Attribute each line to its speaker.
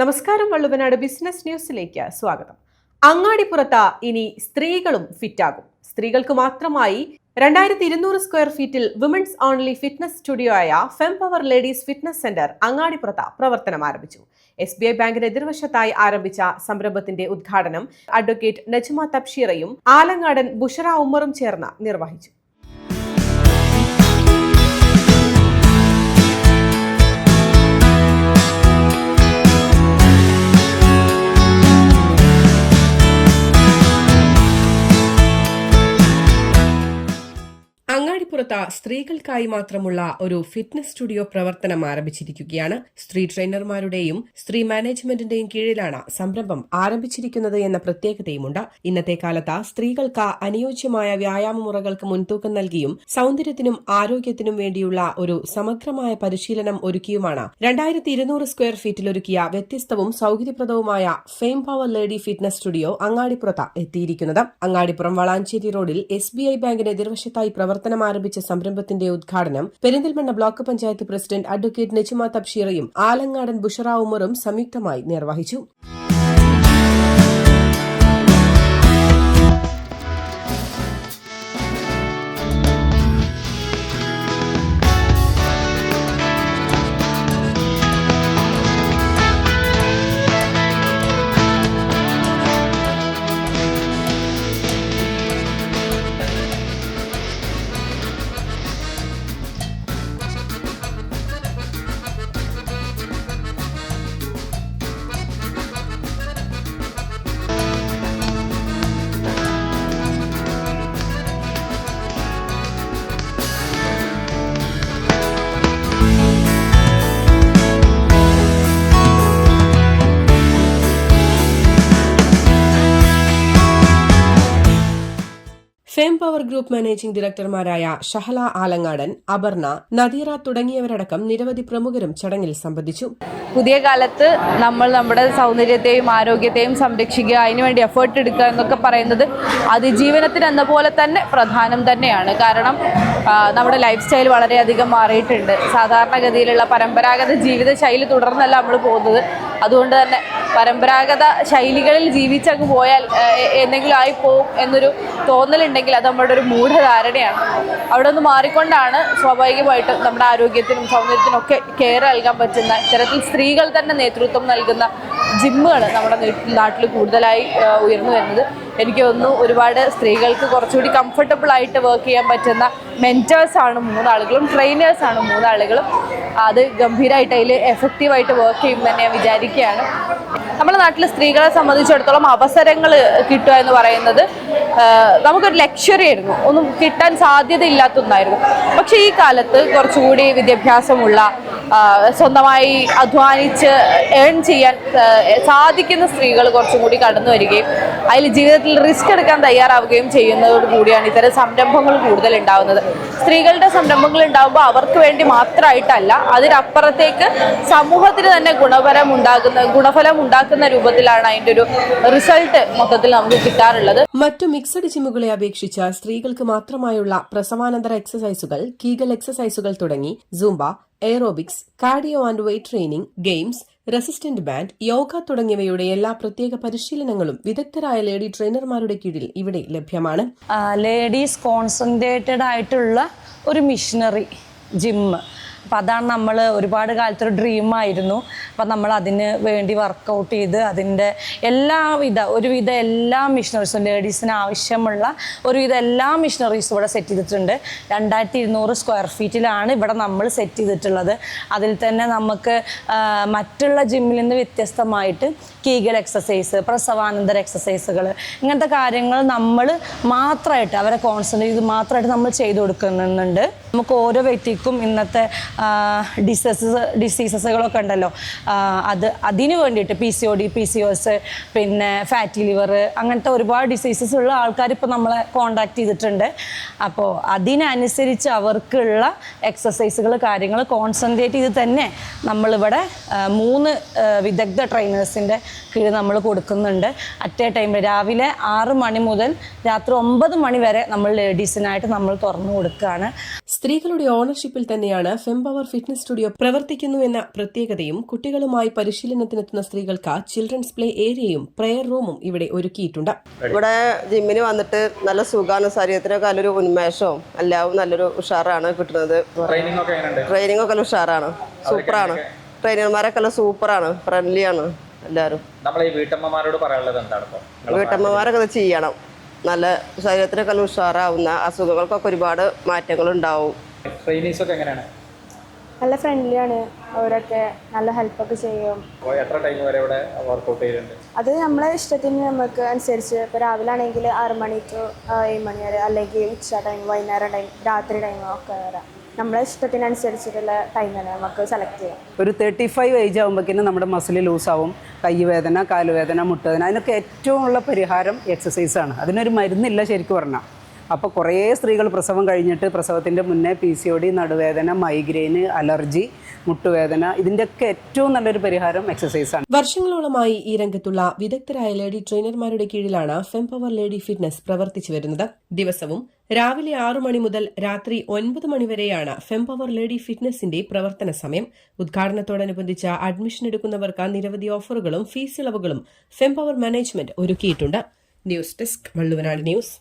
Speaker 1: നമസ്കാരം വള്ളുവനാട് ബിസിനസ് ന്യൂസിലേക്ക് സ്വാഗതം. അങ്ങാടിപ്പുറത്ത് ഇനി സ്ത്രീകളും ഫിറ്റാകും. സ്ത്രീകൾക്ക് മാത്രമായി രണ്ടായിരത്തി ഇരുന്നൂറ് സ്ക്വയർ ഫീറ്റിൽ വിമൻസ് ഓൺലി ഫിറ്റ്നസ് സ്റ്റുഡിയോ ആയ Fem power ladies fitness centre അങ്ങാടിപ്പുറത്ത് പ്രവർത്തനം ആരംഭിച്ചു. എസ് ബി ഐ ബാങ്കിന് എതിർവശത്തായി ആരംഭിച്ച സംരംഭത്തിന്റെ ഉദ്ഘാടനം അഡ്വക്കേറ്റ് നജ്മ തബ്ഷീറയും ആലങ്ങാടൻ ബുഷറ ഉമ്മറും ചേർന്ന് നിർവഹിച്ചു. അങ്ങാടിപ്പുറത്ത് സ്ത്രീകൾക്കായി മാത്രമുള്ള ഒരു ഫിറ്റ്നസ് സ്റ്റുഡിയോ പ്രവർത്തനം ആരംഭിച്ചിരിക്കുകയാണ്. സ്ത്രീ ട്രെയിനർമാരുടെയും സ്ത്രീ മാനേജ്മെന്റിന്റെയും കീഴിലാണ് സംരംഭം ആരംഭിച്ചിരിക്കുന്നത് എന്ന പ്രത്യേകതയുമുണ്ട്. ഇന്നത്തെ കാലത്ത് സ്ത്രീകൾക്ക് അനുയോജ്യമായ വ്യായാമ മുറകൾക്ക് മുൻതൂക്കം നൽകിയും സൗന്ദര്യത്തിനും ആരോഗ്യത്തിനും വേണ്ടിയുള്ള ഒരു സമഗ്രമായ പരിശീലനം ഒരുക്കിയുമാണ്. രണ്ടായിരത്തി ഇരുന്നൂറ് സ്ക്വയർ ഫീറ്റിൽ ഒരുക്കിയ വ്യത്യസ്തവും സൌകര്യപ്രദവുമായ Fem power lady fitness studio അങ്ങാടിപ്പുറത്ത് എത്തിയിരിക്കുന്നത്. അങ്ങാടിപ്പുറം വളാഞ്ചേരി റോഡിൽ എസ് ബി ഐ ബാങ്കിന് എതിർവശത്തായി പ്രവർത്തനം ആരംഭിച്ച സംരംഭത്തിന്റെ ഉദ്ഘാടനം Perinthalmanna block panchayat president advocate Nechuma തബ്ഷീറയും Alangadan Bushara ഉമറും സംയുക്തമായി നിർവഹിച്ചു ഫെം പവർ ഗ്രൂപ്പ് മാനേജിംഗ് ഡയറക്ടർമാരായ ഷഹല ആലങ്ങാടൻ അപർണ നദീറ തുടങ്ങിയവരടക്കം നിരവധി പ്രമുഖരും ചടങ്ങിൽ സംബന്ധിച്ചു.
Speaker 2: പുതിയ കാലത്ത് നമ്മൾ നമ്മുടെ സൗന്ദര്യത്തെയും ആരോഗ്യത്തെയും സംരക്ഷിക്കുക അതിനുവേണ്ടി എഫേർട്ട് എടുക്കുക എന്നൊക്കെ പറയുന്നത് അതിജീവനത്തിന് എന്ന പോലെ തന്നെ പ്രധാനം തന്നെയാണ്. കാരണം നമ്മുടെ ലൈഫ് സ്റ്റൈൽ വളരെയധികം മാറിയിട്ടുണ്ട്. സാധാരണഗതിയിലുള്ള പരമ്പരാഗത ജീവിത ശൈലി തുടർന്നല്ല നമ്മൾ പോകുന്നത്. അതുകൊണ്ട് തന്നെ പരമ്പരാഗത ശൈലികളിൽ ജീവിച്ചങ്ങ് പോയാൽ എന്തെങ്കിലും ആയി പോകും എന്നൊരു തോന്നലുണ്ടെങ്കിൽ അത് നമ്മുടെ ഒരു മൂഢധാരണയാണ്. അവിടെ നിന്ന് മാറിക്കൊണ്ടാണ് സ്വാഭാവികമായിട്ടും നമ്മുടെ ആരോഗ്യത്തിനും സൗന്ദര്യത്തിനും ഒക്കെ കെയർ നൽകാൻ പറ്റുന്ന ഇത്തരത്തിൽ സ്ത്രീകൾ തന്നെ നേതൃത്വം നൽകുന്ന ജിമ്മുകൾ നമ്മുടെ നാട്ടിൽ- കൂടുതലായി ഉയർന്നു വരുന്നത്. എനിക്ക് തോന്നുന്നു ഒരുപാട് സ്ത്രീകൾക്ക് കുറച്ചുകൂടി കംഫർട്ടബിൾ ആയിട്ട് വർക്ക് ചെയ്യാൻ പറ്റുന്ന മെന്റേഴ്സാണ് മൂന്നാളുകളും ട്രെയിനേഴ്സാണ് മൂന്നാളുകളും. അത് ഗംഭീരമായിട്ട് അതിൽ എഫക്റ്റീവായിട്ട് വർക്ക് ചെയ്യും തന്നെ ഞാൻ വിചാരിക്കുകയാണ്. നമ്മുടെ നാട്ടിൽ സ്ത്രീകളെ സംബന്ധിച്ചിടത്തോളം അവസരങ്ങൾ കിട്ടുക എന്ന് പറയുന്നത് നമുക്കൊരു ലക്ഷറി ആയിരുന്നു. ഒന്നും കിട്ടാൻ ഒന്നായിരുന്നു പക്ഷേ ഈ കാലത്ത് കുറച്ചുകൂടി വിദ്യാഭ്യാസമുള്ള സ്വന്തമായി അധ്വാനിച്ച് ഏൺ ചെയ്യാൻ സാധിക്കുന്ന സ്ത്രീകൾ കുറച്ചും കൂടി കടന്നു വരികയും അതിൽ ജീവിതത്തിൽ റിസ്ക് എടുക്കാൻ തയ്യാറാവുകയും ചെയ്യുന്നതോട് കൂടിയാണ് ഇത്തരം സംരംഭങ്ങൾ കൂടുതൽ ഉണ്ടാവുന്നത്. സ്ത്രീകളുടെ സംരംഭങ്ങൾ ഉണ്ടാകുമ്പോൾ അവർക്ക് വേണ്ടി മാത്രമായിട്ടല്ല അതിനപ്പുറത്തേക്ക് സമൂഹത്തിന് തന്നെ ഗുണപരം ഉണ്ടാകുന്ന ഗുണഫലം ഉണ്ടാക്കുന്ന രൂപത്തിലാണ് അതിന്റെ ഒരു റിസൾട്ട് മൊത്തത്തിൽ നമുക്ക് കിട്ടാറുള്ളത്.
Speaker 1: മറ്റു മിക്സഡ് ജിമ്മുകളെ അപേക്ഷിച്ച് സ്ത്രീകൾക്ക് മാത്രമായുള്ള പ്രസവാനന്തര എക്സസൈസുകൾ കീഗൽ എക്സസൈസുകൾ തുടങ്ങി Zumba aerobics cardio and weight training games resistant band yoga തുടങ്ങിയവയുടെ എല്ലാ പ്രത്യേക പരിശീലനങ്ങളും വിദഗ്ധരായ ലേഡി ട്രെയിനർമാരുടെ കീഴിൽ ഇവിടെ ലഭ്യമാണ്.
Speaker 3: ലേഡീസ് കോൺസെൻട്രേറ്റഡ് ആയിട്ടുള്ള ഒരു മിഷനറി ജിമ്മ്. അപ്പം അതാണ് നമ്മൾ ഒരുപാട് കാലത്തൊരു ഡ്രീമായിരുന്നു അപ്പം നമ്മൾ അതിന് വേണ്ടി വർക്കൗട്ട് ചെയ്ത് അതിന്റെ എല്ലാവിധ ഒരുവിധ എല്ലാ മിഷനറീസും ലേഡീസിന് ആവശ്യമുള്ള ഒരുവിധ എല്ലാ മിഷനറീസും ഇവിടെ സെറ്റ് ചെയ്തിട്ടുണ്ട്. രണ്ടായിരത്തി ഇരുന്നൂറ് സ്ക്വയർ ഫീറ്റിലാണ് ഇവിടെ നമ്മൾ സെറ്റ് ചെയ്തിട്ടുള്ളത്. അതിൽ തന്നെ നമുക്ക് മറ്റുള്ള ജിമ്മിൽ നിന്ന് വ്യത്യസ്തമായിട്ട് കീഗൽ എക്സസൈസ് പ്രസവാനന്തര എക്സസൈസുകൾ ഇങ്ങനത്തെ കാര്യങ്ങൾ നമ്മൾ മാത്രമായിട്ട് അവരെ കോൺസെൻട്രേറ്റ് ചെയ്ത് മാത്രമായിട്ട് നമ്മൾ ചെയ്തു കൊടുക്കുന്നുണ്ട്. നമുക്ക് ഓരോ വ്യക്തിക്കും ഇന്നത്തെ ഡിസീസസ് ഡിസീസസുകളൊക്കെ ഉണ്ടല്ലോ. അത് അതിന് വേണ്ടിയിട്ട് P C O D P C OS പിന്നെ ഫാറ്റി ലിവർ അങ്ങനത്തെ ഒരുപാട് ഡിസീസസ് ഉള്ള ആൾക്കാർ ഇപ്പോൾ നമ്മളെ കോണ്ടാക്ട് ചെയ്തിട്ടുണ്ട്. അപ്പോൾ അതിനനുസരിച്ച് അവർക്കുള്ള എക്സസൈസുകൾ കാര്യങ്ങൾ കോൺസെൻട്രേറ്റ് ചെയ്ത് തന്നെ നമ്മളിവിടെ മൂന്ന് വിദഗ്ധ ട്രെയിനേഴ്സിന്റെ കീഴിൽ നമ്മൾ കൊടുക്കുന്നുണ്ട്. അറ്റ് എ ടൈം രാവിലെ ആറ് മണി മുതൽ രാത്രി ഒമ്പത് മണി വരെ നമ്മൾ ലേഡീസിനായിട്ട് നമ്മൾ തുറന്നു കൊടുക്കുകയാണ്
Speaker 1: സ്ത്രീകളുടെ ഓണർഷിപ്പിൽ തന്നെയാണ് ഫെംപവർ ഫിറ്റ്നസ് സ്റ്റുഡിയോ പ്രവർത്തിക്കുന്നു എന്ന പ്രത്യേകതയും കുട്ടികളുമായി പരിശീലനത്തിനെത്തുന്ന സ്ത്രീകൾക്ക് ചിൽഡ്രൻസ് പ്ലേ ഏരിയയും പ്രെയർ റൂമും ഇവിടെ ഒരുക്കിയിട്ടുണ്ട്.
Speaker 4: ഇവിടെ ജിമ്മിന് വന്നിട്ട് നല്ല സുഖമാണ് ശരീരത്തിനൊക്കെ നല്ലൊരു ഉന്മേഷവും എല്ലാവരും നല്ലൊരു ഉഷാറാണ് കിട്ടുന്നത്.
Speaker 5: ട്രെയിനിങ് ഒക്കെ എങ്ങനെയുണ്ട്?
Speaker 4: ട്രെയിനിങ് ഒക്കെ നല്ല ഉഷാറാണ്. സൂപ്പറാണ്. ട്രെയിനർമാരൊക്കെ നല്ല സൂപ്പറാണ്. ഫ്രണ്ട്ലിയാണ് എല്ലാവരും.
Speaker 5: നമ്മളെ ഈ വീട്ടമ്മമാരോട് പറയാനുള്ളത് എന്താണ്
Speaker 4: വീട്ടമ്മമാരൊക്കെ ചെയ്യണം. നല്ല ശരീരത്തിനൊക്കെ നല്ല ഉഷാറാവുന്ന അസുഖങ്ങൾക്കൊക്കെ ഒരുപാട് മാറ്റങ്ങൾ ഉണ്ടാവും
Speaker 5: ട്രെയിനീസ് ഒക്കെ എങ്ങനെയാണ്?
Speaker 6: നല്ല ഫ്രണ്ട്ലിയാണ് അവരൊക്കെ നല്ല ഹെൽപ്പൊക്കെ ചെയ്യും.
Speaker 5: എത്ര ടൈം വരെ ഇവിടെ വർക്കൗട്ട് ചെയ്തിട്ടുണ്ട്
Speaker 6: അത് നമ്മളെ ഇഷ്ടത്തിന് നമുക്ക് അനുസരിച്ച് ഇപ്പോൾ രാവിലെ ആണെങ്കിൽ ആറ് മണി ടു ഏഴ് മണി വരെ അല്ലെങ്കിൽ ഉച്ച ടൈം വൈകുന്നേരം ടൈം രാത്രി ടൈം ഒക്കെ വരാം. നമ്മളെ ഇഷ്ടത്തിനനുസരിച്ചിട്ടുള്ള ടൈം തന്നെ നമുക്ക് സെലക്ട് ചെയ്യാം.
Speaker 7: ഒരു തേർട്ടി ഫൈവ് ഏജ് ആകുമ്പോഴേക്കും നമ്മുടെ മസിൽ ആവും. കൈവേദന കാലുവേദന മുട്ടുവേദന അതിനൊക്കെ ഏറ്റവും ഉള്ള പരിഹാരം എക്സസൈസാണ് അതിനൊരു മരുന്നില്ല ശരിക്കും പറഞ്ഞാൽ അപ്പോൾ കുറേ സ്ത്രീകൾ പ്രസവം കഴിഞ്ഞിട്ട് പ്രസവത്തിന്റെ മുന്നേ പി സി ഒ ഡി നടുവേദന മൈഗ്രെയിന് അലർജി മുട്ടുവേദന ഇതിന്റെയൊക്കെ ഏറ്റവും നല്ലൊരു പരിഹാരം എക്സസൈസാണ്
Speaker 1: വർഷങ്ങളോളമായി ഈ രംഗത്തുള്ള വിദഗ്ധരായ ലേഡി ട്രെയിനർമാരുടെ കീഴിലാണ് ഫെംപവർ ലേഡി ഫിറ്റ്നസ് പ്രവർത്തിച്ചു വരുന്നത്. ദിവസവും രാവിലെ ആറു മണി മുതൽ രാത്രി ഒൻപത് മണിവരെയാണ് ഫെംപവർ ലേഡി ഫിറ്റ്നസിന്റെ പ്രവർത്തന സമയം. ഉദ്ഘാടനത്തോടനുബന്ധിച്ച് അഡ്മിഷൻ എടുക്കുന്നവർക്ക് നിരവധി ഓഫറുകളും ഫീസ് ഇളവുകളും ഫെംപവർ മാനേജ്മെന്റ് ഒരുക്കിയിട്ടുണ്ട്. News desk Valluvanad news